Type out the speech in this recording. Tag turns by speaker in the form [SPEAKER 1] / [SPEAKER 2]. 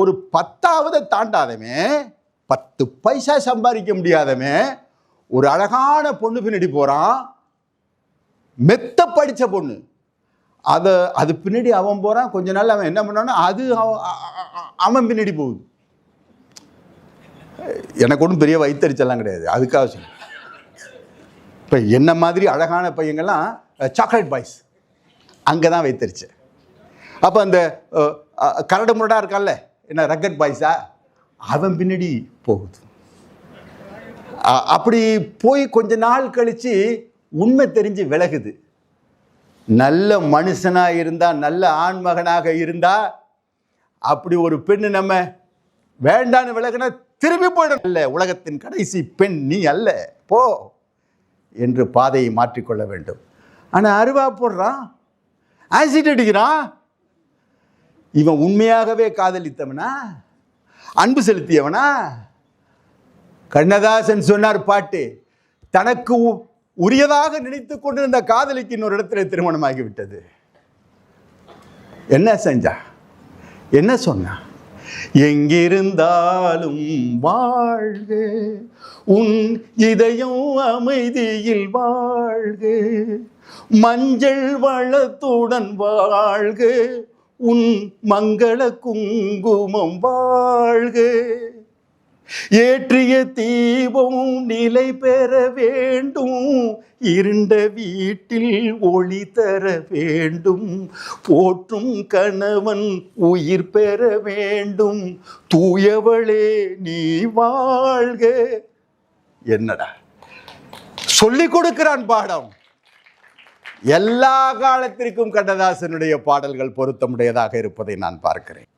[SPEAKER 1] ஒரு பத்தாவது தாண்டாதவன் பத்து பைசா சம்பாதிக்க முடியாதவன் ஒரு அழகான பொண்ணு பின்னாடி போகிறான் மெத்த படித்த பொண்ணு. அதை அது பின்னாடி அவன் போகிறான் கொஞ்ச நாள் அவன் என்ன பண்ணான்னா அது அவன் அவன் பின்னாடி போகுது. எனக்கு ஒன்றும் பெரிய வயிற்றுச்செல்லாம் கிடையாது. அதுக்காக சொல்ல இப்போ என்ன மாதிரி அழகான பையங்கள்லாம் சாக்லேட் பாய்ஸ் அங்கே தான் வைத்தறிச்சேன் அப்போ அந்த கரடு முரடாக இருக்கான்ல என்ன ரக்கட் பாய்ஸா? அவன் பின்னாடி போகுது. அப்படி போய் கொஞ்ச நாள் கழித்து உண்மை தெரிஞ்சு விலகுது. நல்ல மனுஷனாக இருந்தால் நல்ல ஆண்மகனாக இருந்தால் அப்படி ஒரு பெண்ணு நம்ம வேண்டான்னு விலகுனா திரும்பி போயிடும் அல்ல உலகத்தின் கடைசி பெண் நீ அல்ல போ என்று பாதையை மாற்றிக்கொள்ள வேண்டும். ஆனால் அருவா போடுறான் ஆசிட் அடிக்கிறான். இவன் உண்மையாகவே காதலித்தவனா? அன்பு செலுத்தியவனா? கண்ணதாசன் சொன்னார் பாட்டு தனக்கு உரியதாக நினைத்து கொண்டிருந்த காதலிக்கு இன்னொரு இடத்துல திருமணமாகிவிட்டது. என்ன செஞ்சா? என்ன சொன்னா? எங்கிருந்தாலும் வாழ்க உன் இதயம் அமைதியில் வாழ்க மஞ்சள் வளத்துடன் வாழ்க உன் மங்கள குங்குமம் வாழ்க. ஏற்றிய தீபம் நிலை பெற வேண்டும். இருண்ட வீட்டில் ஒளி தர வேண்டும். போற்றும் கணவன் உயிர் பெற வேண்டும். தூயவளே நீ வாழ்க. என்னடா? சொல்லிக் கொடுக்கிறான் பாடம். எல்லா காலத்திற்கும் கண்ணதாசனுடைய பாடல்கள் பொருத்தமுடையதாக இருப்பதை நான் பார்க்கிறேன்.